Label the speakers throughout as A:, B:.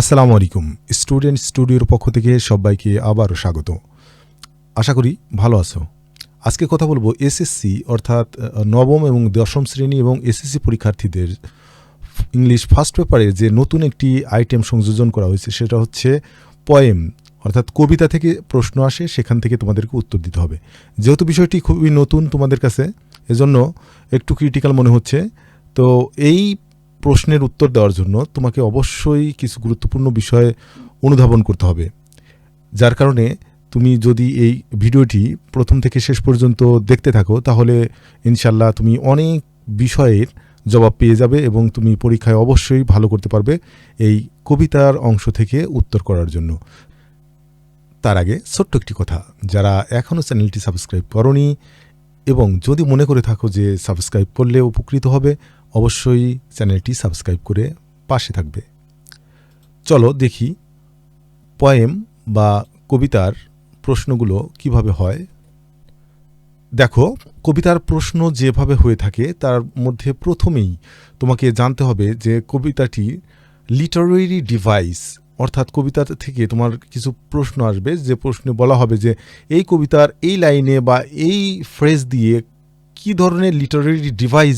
A: আসসালামু আলাইকুম স্টুডেন্ট স্টুডিওর পক্ষ থেকে সবাইকে আবারও স্বাগত। আশা করি ভালো আছো। আজকে কথা বলব এসএসসি অর্থাৎ নবম এবং দশম শ্রেণি এবং এসএসসি পরীক্ষার্থীদের ইংলিশ ফার্স্ট পেপারে যে নতুন একটি আইটেম সংযোজন করা হয়েছে সেটা হচ্ছে পয়েম, অর্থাৎ কবিতা থেকে প্রশ্ন আসে, সেখান থেকে তোমাদেরকে উত্তর দিতে হবে। যেহেতু বিষয়টি খুবই নতুন তোমাদের কাছে, এজন্য একটু ক্রিটিক্যাল মনে হচ্ছে। তো এই প্রশ্নের উত্তর দেওয়ার জন্য তোমাকে অবশ্যই কিছু গুরুত্বপূর্ণ বিষয় অনুধাবন করতে হবে। যার কারণে তুমি যদি এই ভিডিওটি প্রথম থেকে শেষ পর্যন্ত দেখতে থাকো, তাহলে ইনশাল্লাহ তুমি অনেক বিষয়ের জবাব পেয়ে যাবে এবং তুমি পরীক্ষায় অবশ্যই ভালো করতে পারবে এই কবিতার অংশ থেকে উত্তর করার জন্য। তার আগে ছোট্ট একটি কথা, যারা এখনও চ্যানেলটি সাবস্ক্রাইব করনি এবং যদি মনে করে থাকো যে সাবস্ক্রাইব করলে উপকৃত হবে অবশ্যই চ্যানেলটি সাবস্ক্রাইব করে পাশে থাকবে। চলো দেখি পয়েম বা কবিতার প্রশ্নগুলো কীভাবে হয়। দেখো, কবিতার প্রশ্ন যেভাবে হয়ে থাকে, তার মধ্যে প্রথমেই তোমাকে জানতে হবে যে কবিতাটি লিটারেরি ডিভাইস অর্থাৎ কবিতা থেকে তোমার কিছু প্রশ্ন আসবে। যে প্রশ্নে বলা হবে যে এই কবিতার এই লাইনে বা এই ফ্রেজ দিয়ে কি ধরনের লিটারেরি ডিভাইস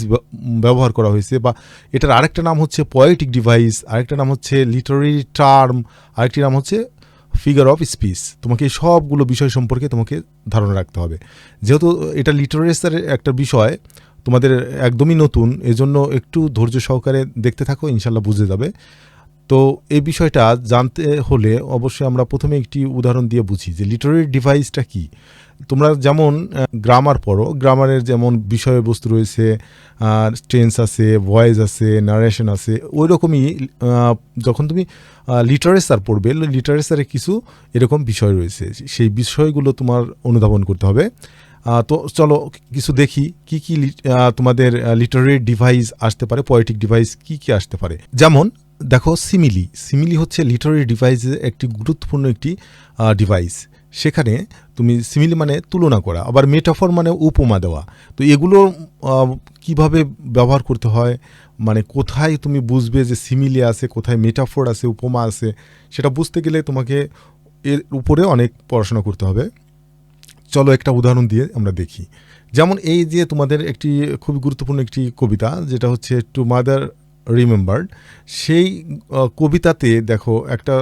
A: ব্যবহার করা হয়েছে বা এটার আরেকটা নাম হচ্ছে পয়েটিক ডিভাইস আরেকটা নাম হচ্ছে লিটারেরি টার্ম আরেকটি নাম হচ্ছে ফিগার অফ স্পিচ তোমাকে সবগুলো বিষয় সম্পর্কে তোমাকে ধারণা রাখতে হবে। যেহেতু এটা লিটারেচারের একটা বিষয়, তোমাদের একদমই নতুন, এজন্য একটু ধৈর্য সহকারে দেখতে থাকো, ইনশাল্লাহ বুঝে যাবে। তো এই বিষয়টা জানতে হলে অবশ্যই আমরা প্রথমে একটি উদাহরণ দিয়ে বুঝি যে লিটারেরি ডিভাইসটা কি। তোমরা যেমন গ্রামার পড়ো গ্রামারের যেমন বিষয়বস্তু রয়েছে টেন্স আছে ভয়েস আছে নারেশন আছে ওই রকমই যখন তুমি লিটারেচার পড়বে লিটারেচারে কিছু এরকম বিষয় রয়েছে, সেই বিষয়গুলো তোমার অনুধাবন করতে হবে। তো চলো কিছু দেখি, কি কি তোমাদের লিটারেরি ডিভাইস আসতে পারে পয়েটিক ডিভাইস কি কি আসতে পারে। যেমন দেখো সিমিলি সিমিলি হচ্ছে লিটারেরি ডিভাইসের একটি গুরুত্বপূর্ণ একটি ডিভাইস সেখানে তুমি সিমিলি মানে তুলনা করা, আবার মেটাফর মানে উপমা দেওয়া। তো এগুলো কীভাবে ব্যবহার করতে হয়? মানে কোথায় তুমি বুঝবে যে সিমিলি আছে, কোথায় মেটাফোর আছে, উপমা আছে? সেটা বুঝতে গেলে তোমাকে এর উপরে অনেক পড়াশোনা করতে হবে। চলো একটা উদাহরণ দিয়ে আমরা দেখি। যেমন এই যে তোমাদের একটি খুব গুরুত্বপূর্ণ একটি কবিতা, যেটা হচ্ছে টু মাদার রিমেম্বার্ড সেই কবিতাতে দেখো একটা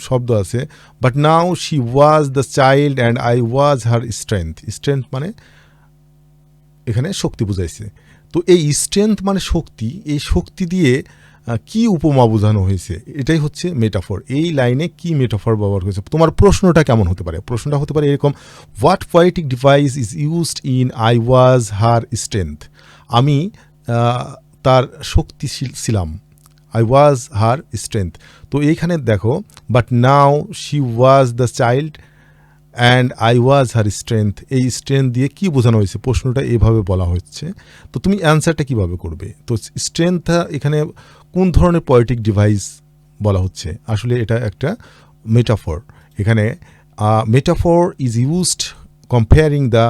A: শব্দ আছে but now she was the child and I was her strength strength মানে এখানে শক্তি বুঝাইছে। তো এই স্ট্রেংথ মানে শক্তি, এই শক্তি দিয়ে কি উপমা বোঝানো হয়েছে? এটাই হচ্ছে মেটাফর এই লাইনে কি মেটাফর ব্যবহার হয়েছে? তোমার প্রশ্নটা কেমন হতে পারে? প্রশ্নটা হতে পারে এরকম what poetic device is used in I was her strength আমি তার শক্তিশীল ছিলাম। আই ওয়াজ হার স্ট্রেংথ তো এইখানে দেখো but now she was the child and I was her strength এই স্ট্রেংথ দিয়ে কি বোঝানো হয়েছে? প্রশ্নটা এভাবে বলা হচ্ছে। তো তুমি অ্যান্সারটা কীভাবে করবে? তো স্ট্রেংথ এখানে কোন ধরনের পয়েটিক ডিভাইস বলা হচ্ছে? আসলে এটা একটা মেটাফর এখানে metaphor is used comparing the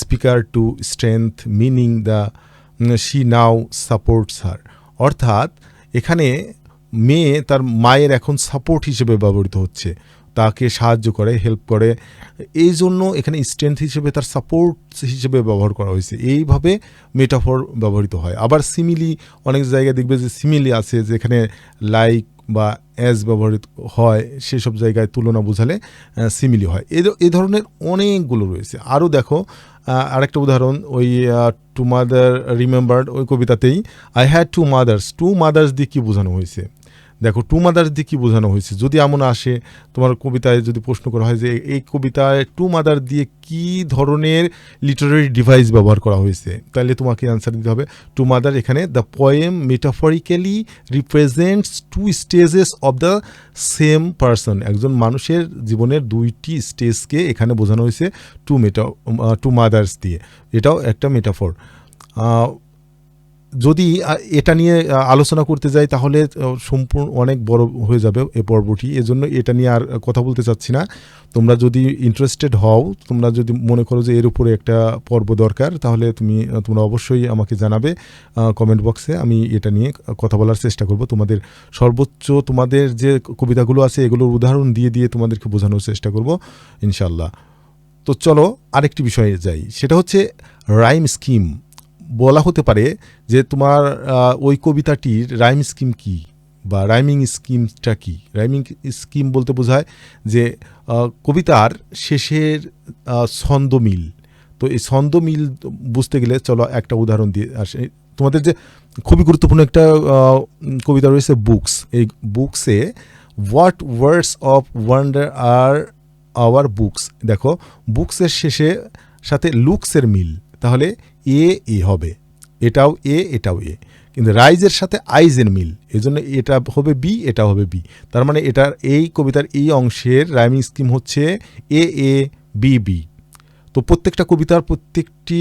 A: speaker to strength meaning the she now supports her অর্থাৎ, এখানে মেয়ে তার মায়ের এখন সাপোর্ট হিসেবে ব্যবহৃত হচ্ছে। তাকে সাহায্য করে হেল্প করে। এই জন্য এখানে স্ট্রেংথ হিসেবে তার সাপোর্ট হিসেবে ব্যবহার করা হয়েছে। এইভাবে মেটাফর ব্যবহৃত হয়। আবার সিমিলি অনেক জায়গায় দেখবে যে সিমিলি আছে যেখানে লাইক বা অ্যাজ ব্যবহৃত হয় সেসব জায়গায় তুলনা বোঝালে সিমিলি হয়। এ ধরনের অনেকগুলো রয়েছে। আরও দেখো আরেকটা উদাহরণ, ওই টু মাদার রিমেম্বার্ড ওই কবিতাতেই I had two mothers two mothers দিয়ে কী বোঝানো হয়েছে? দেখো টু মাদার্স দিয়ে কী বোঝানো হয়েছে? যদি এমন আসে, তোমার কবিতায় যদি প্রশ্ন করা হয় যে, এই কবিতায় টু মাদার দিয়ে কি ধরনের লিটারারি ডিভাইস ব্যবহার করা হয়েছে? তাহলে তোমাকে অ্যান্সার দিতে হবে। টু মাদার এখানে the poem metaphorically represents two stages of the same person একজন মানুষের জীবনের দুইটি স্টেজকে এখানে বোঝানো হয়েছে টু মেটা টু মাদার্স দিয়ে। এটাও একটা মেটাফর যদি এটা নিয়ে আলোচনা করতে যাই, তাহলে সম্পূর্ণ অনেক বড় হয়ে যাবে এ পর্বটি। এজন্য এটা নিয়ে আর কথা বলতে চাচ্ছি না। তোমরা যদি ইন্টারেস্টেড হও, তোমরা যদি মনে করো যে এর উপরে একটা পর্ব দরকার, তাহলে তুমি তোমরা অবশ্যই আমাকে জানাবে কমেন্ট বক্সে আমি এটা নিয়ে কথা বলার চেষ্টা করব। তোমাদের সর্বোচ্চ, তোমাদের যে কবিতাগুলো আছে, এগুলোর উদাহরণ দিয়ে দিয়ে তোমাদেরকে বোঝানোর চেষ্টা করব ইনশাল্লাহ তো চলো আরেকটি বিষয়ে যাই। সেটা হচ্ছে রাইম স্কিম বলা হতে পারে যে তোমার ওই কবিতাটির রাইম স্কিম কি বা রাইমিং স্কিমটা কি? রাইমিং স্কিম বলতে বোঝায় যে কবিতার শেষের ছন্দ মিল। তো এই ছন্দ মিল বুঝতে গেলে চলো একটা উদাহরণ দিয়ে আসে। তোমাদের যে খুবই গুরুত্বপূর্ণ একটা কবিতা রয়েছে বুকস এই books what words of wonder are our books দেখো বুকসের শেষে সাথে লুকসের মিল। তাহলে এ এ হবে। এটাও এ এটাও এ। কিন্তু রাইজের সাথে আইজের মিল, এজন্য এটা হবে বি, এটা হবে বি। তার মানে এটার এই কবিতার এই অংশের রাইমিং স্কিম হচ্ছে এ এ, বি বি। তো প্রত্যেকটা কবিতার প্রত্যেকটি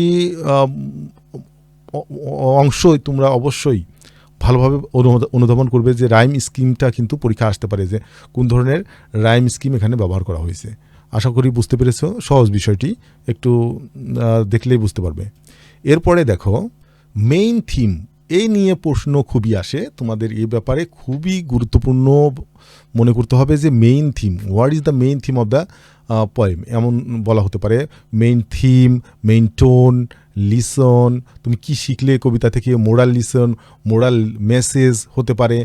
A: অংশই তোমরা অবশ্যই ভালোভাবে অনুধাবন করবে যে রাইম স্কিমটা কিন্তু পরীক্ষা আসতে পারে যে কোন ধরনের রাইম স্কিম এখানে ব্যবহার করা হয়েছে। আশা করি বুঝতে পেরেছ, সহজ বিষয়টি। একটু দেখলেই বুঝতে পারবে। এরপরে দেখো মেইন থিম এই নিয়ে প্রশ্ন খুবই আসে। তোমাদের এই ব্যাপারে খুবই গুরুত্বপূর্ণ মনে করতে হবে যে main theme what is the main theme of the poem এমন বলা হতে পারে main theme main tone listen তুমি কি শিখলে কবিতা থেকে? মোরাল লিসন মোরাল মেসেজ হতে পারে।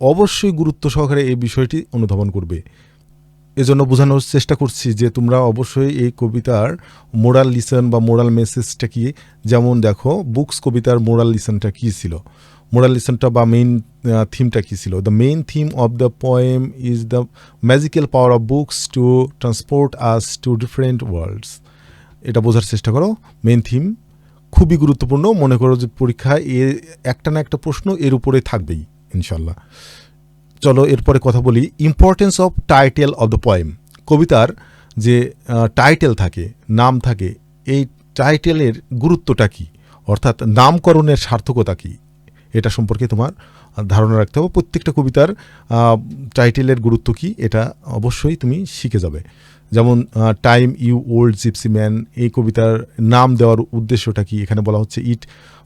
A: অবশ্যই গুরুত্ব সহকারে এই বিষয়টি অনুধাবন করবে। এজন্য বোঝানোর চেষ্টা করছি যে তোমরা অবশ্যই এই কবিতার মোরাল লিসন বা মোরাল মেসেজটা কি? যেমন দেখো, বুকস কবিতার মোরাল লিসনটা কী ছিল? মোরাল লিসনটা বা মেইন থিমটা কী ছিল? The main theme of the poem is the magical power of books to transport us to different worlds এটা বোঝার চেষ্টা করো মেইন থিম খুবই গুরুত্বপূর্ণ। মনে করো যে পরীক্ষায় এ একটা না একটা প্রশ্ন এর উপরে থাকবেই, ইনশাল্লাহ। চলো এরপরে কথা বলি importance of title of the poem কবিতার যে টাইটেল থাকে, নাম থাকে, এই টাইটেলের গুরুত্বটা কি? অর্থাৎ নামকরণের সার্থকতা কি? এটা সম্পর্কে তোমার ধারণা রাখতে হবে। প্রত্যেকটা কবিতার টাইটেলের গুরুত্ব কি? এটা অবশ্যই তুমি শিখে যাবে। যেমন time you old gypsy man এই কবিতার নাম দেওয়ার উদ্দেশ্যটা কি? এখানে বলা হচ্ছে it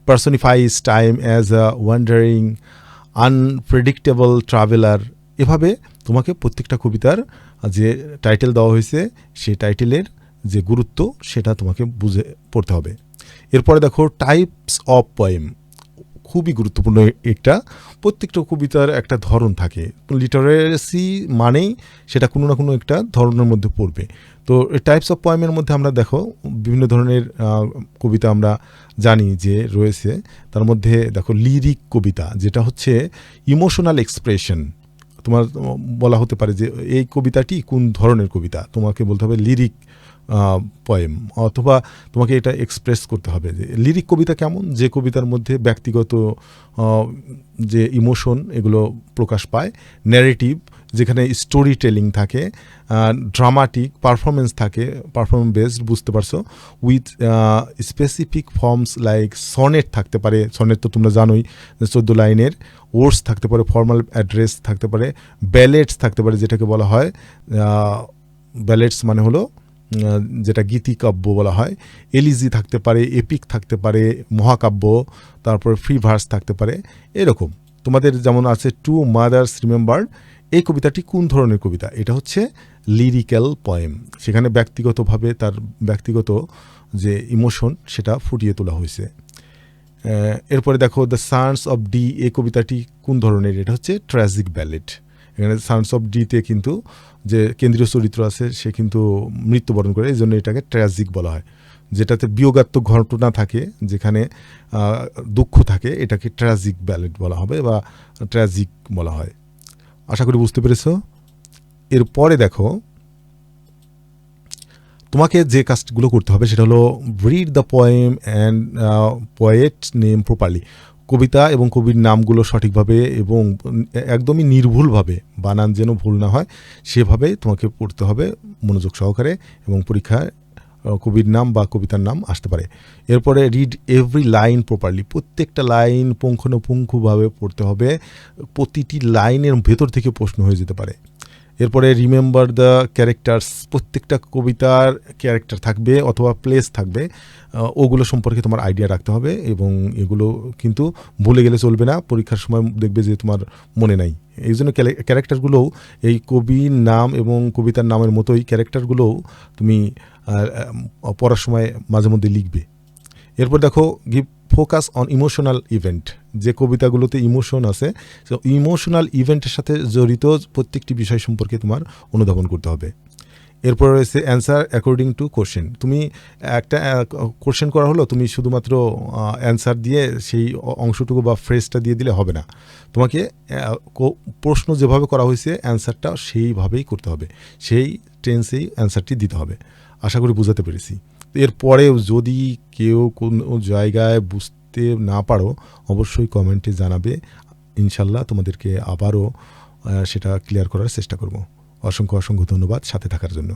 A: personifies time as a wandering unpredictable traveller এভাবে তোমাকে প্রত্যেকটা কবিতার যে টাইটেল দেওয়া হয়েছে, সেই টাইটেলের যে গুরুত্ব, সেটা তোমাকে বুঝে পড়তে হবে। এরপরে দেখো টাইপস অফ পোয়েম খুবই গুরুত্বপূর্ণ একটা, প্রত্যেকটা কবিতার একটা ধরন থাকে। লিটারেসি মানেই সেটা কোনো না কোনো একটা ধরনের মধ্যে পড়বে। তো টাইপস অফ পয়েমের মধ্যে আমরা দেখো, বিভিন্ন ধরনের কবিতা আমরা জানি যে রয়েছে। তার মধ্যে দেখো লিরিক কবিতা, যেটা হচ্ছে ইমোশনাল এক্সপ্রেশন তোমার বলা হতে পারে যে এই কবিতাটি কোন ধরনের কবিতা? তোমাকে বলতে হবে লিরিক পয়েম অথবা তোমাকে এটা এক্সপ্রেস করতে হবে যে লিরিক কবিতা কেমন? যে কবিতার মধ্যে ব্যক্তিগত যে ইমোশন এগুলো প্রকাশ পায় ন্যারেটিভ যেখানে স্টোরি টেলিং থাকে ড্রামাটিক পারফরমেন্স থাকে পারফরমেন্স বেসড বুঝতে পারছ? With specific forms like sonnet থাকতে পারে সনেট তো তোমরা জানোই, চোদ্দ লাইনের ওর্ডস থাকতে পারে ফর্মাল অ্যাড্রেস থাকতে পারে ব্যালেটস থাকতে পারে, যেটাকে বলা হয় ব্যালেটস মানে হলো যেটা গীতিকাব্য বলা হয়, এলিজি থাকতে পারে, এপিক থাকতে পারে, মহাকাব্য, তারপরে ফ্রি ভার্স থাকতে পারে, এরকম। তোমাদের যেমন আছে টু মাদার্স রিমেম্বার, এই কবিতাটি কোন ধরনের কবিতা? এটা হচ্ছে লিরিক্যাল পয়েম। সেখানে ব্যক্তিগতভাবে তার ব্যক্তিগত যে ইমোশন, সেটা ফুটিয়ে তোলা হয়েছে। এরপরে দেখো, দ্য সান্স অফ ডি, এই কবিতাটি কোন ধরনের? এটা হচ্ছে ট্র্যাজিক ব্যালেট। এখানে সান্স অফ ডিতে কিন্তু যে কেন্দ্রীয় চরিত্র আছে, সে কিন্তু মৃত্যুবরণ করে, এই জন্য এটাকে ট্র্যাজিক বলা হয়। যেটাতে বিয়োগাত্মক ঘটনা থাকে, যেখানে দুঃখ থাকে, এটাকে ট্র্যাজিক ব্যালেট বলা হবে বা ট্র্যাজিক বলা হয়। আশা করি বুঝতে পেরেছ? এরপরে দেখো, তোমাকে যে কাজগুলো করতে হবে, সেটা হলো read the poem and poet name properly কবিতা এবং কবির নামগুলো সঠিকভাবে এবং একদমই নির্ভুলভাবে, বানান যেন ভুল না হয়, সেভাবে তোমাকে পড়তে হবে মনোযোগ সহকারে এবং পরীক্ষায় কবির নাম বা কবিতার নাম আসতে পারে। এরপরে রিড এভরি লাইন প্রপারলি প্রত্যেকটা লাইন পুঙ্খানুপুঙ্খভাবে পড়তে হবে। প্রতিটি লাইনের ভেতর থেকে প্রশ্ন হয়ে যেতে পারে। এরপরে রিমেম্বার দ্য ক্যারেক্টার্স প্রত্যেকটা কবিতার ক্যারেক্টার থাকবে অথবা প্লেস থাকবে। ওগুলো সম্পর্কে তোমার আইডিয়া রাখতে হবে এবং এগুলো কিন্তু ভুলে গেলে চলবে না। পরীক্ষার সময় দেখবে যে তোমার মনে নাই। এই জন্য ক্যারেক্টারগুলোও এই কবির নাম এবং কবিতার নামের মতোই ক্যারেক্টারগুলোও তুমি পড়ার সময় মাঝে মধ্যে লিখবে। এরপর দেখো give focus on emotional event যে কবিতাগুলোতে ইমোশন আছে তো ইমোশনাল ইভেন্টের সাথে জড়িত প্রত্যেকটি বিষয় সম্পর্কে তোমার অনুধাবন করতে হবে। এরপর রয়েছে অ্যান্সার অ্যাকর্ডিং টু কোশ্চেন তুমি একটা কোশ্চেন করা হলো, তুমি শুধুমাত্র অ্যান্সার দিয়ে সেই অংশটুকু বা ফ্রেজটা দিয়ে দিলে হবে না। তোমাকে প্রশ্ন যেভাবে করা হয়েছে অ্যান্সারটা সেইভাবেই করতে হবে। সেই টেন্সেই অ্যান্সারটি দিতে হবে। আশা করি বুঝাতে পেরেছি। এরপরেও যদি কেউ কোনো জায়গায় বুঝতে না পারো, অবশ্যই কমেন্টে জানাবে। ইনশাল্লাহ তোমাদেরকে আবারও সেটা ক্লিয়ার করার চেষ্টা করব। অসংখ্য অসংখ্য ধন্যবাদ সাথে থাকার জন্য।